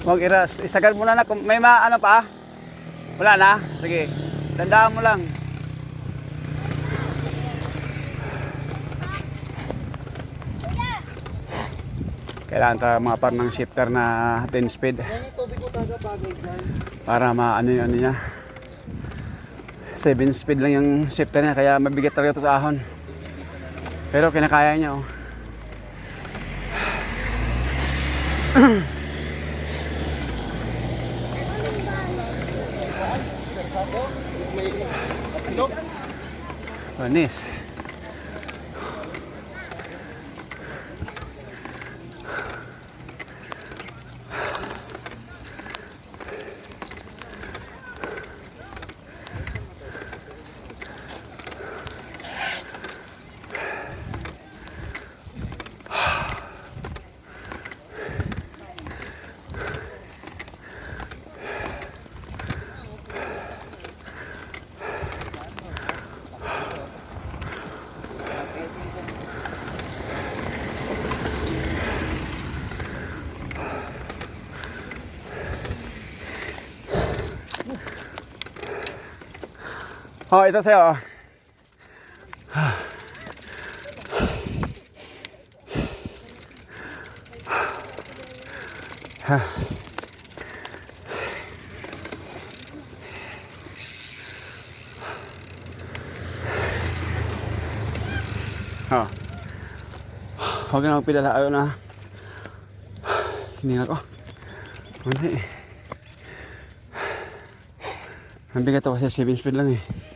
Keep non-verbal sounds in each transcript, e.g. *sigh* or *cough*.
Huwag iras. Isagad mo na. Kung May ma, ano pa? Wala na? Sige. Tandaan mo lang. Kailangan tayo mga par ng shifter na 10 speed. Para maano yung ano niya. 7 speed lang yung shifter niya kaya mabigat talaga ito sa ahon. Pero kinakaya niya oh. *clears throat* Panis. Oh, ito sa'yo. oh. Oh. Huwag na magpidala. Ayaw na. Hindi na ko. Wala eh. Ang bigat to kasi 7 speed lang eh.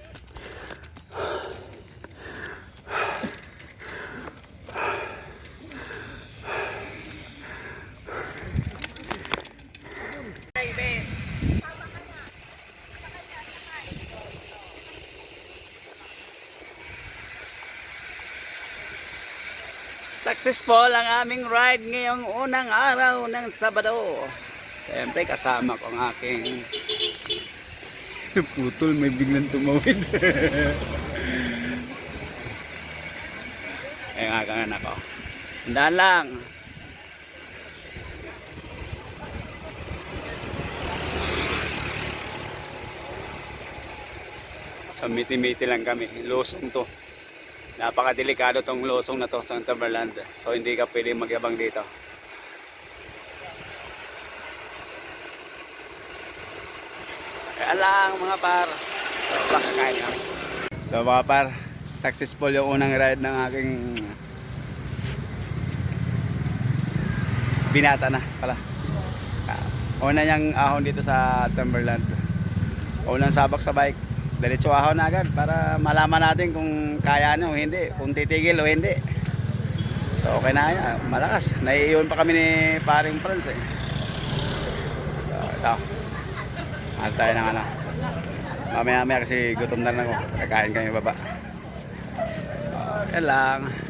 Successful ang aming ride ngayong unang araw ng Sabado. Siyempre kasama ko ang aking *laughs* putol may biglang tumawid. *laughs* Ay nga kang anak ko. Tandaan lang. Sa miti-miti lang kami. Losong to. Napakadelikado tong losong na to sa Timberland. So hindi ka pwede magyabang dito. Kaya mga par. Pakakain kami. So mga par, successful yung unang ride ng aking binata na pala. Ah, Una niyang ahon dito sa Timberland. Unang sabak sa bike. Diretso ahon na agad para malaman natin kung kaya niya o hindi. Kung titigil o hindi. So okay na yan. Malakas. Naiiyon pa kami ni paring Franz eh. So ito. Mahal tayo ng ano. Mamaya mamaya kasi gutom na lang ako. Kakain kami baba. So, lang.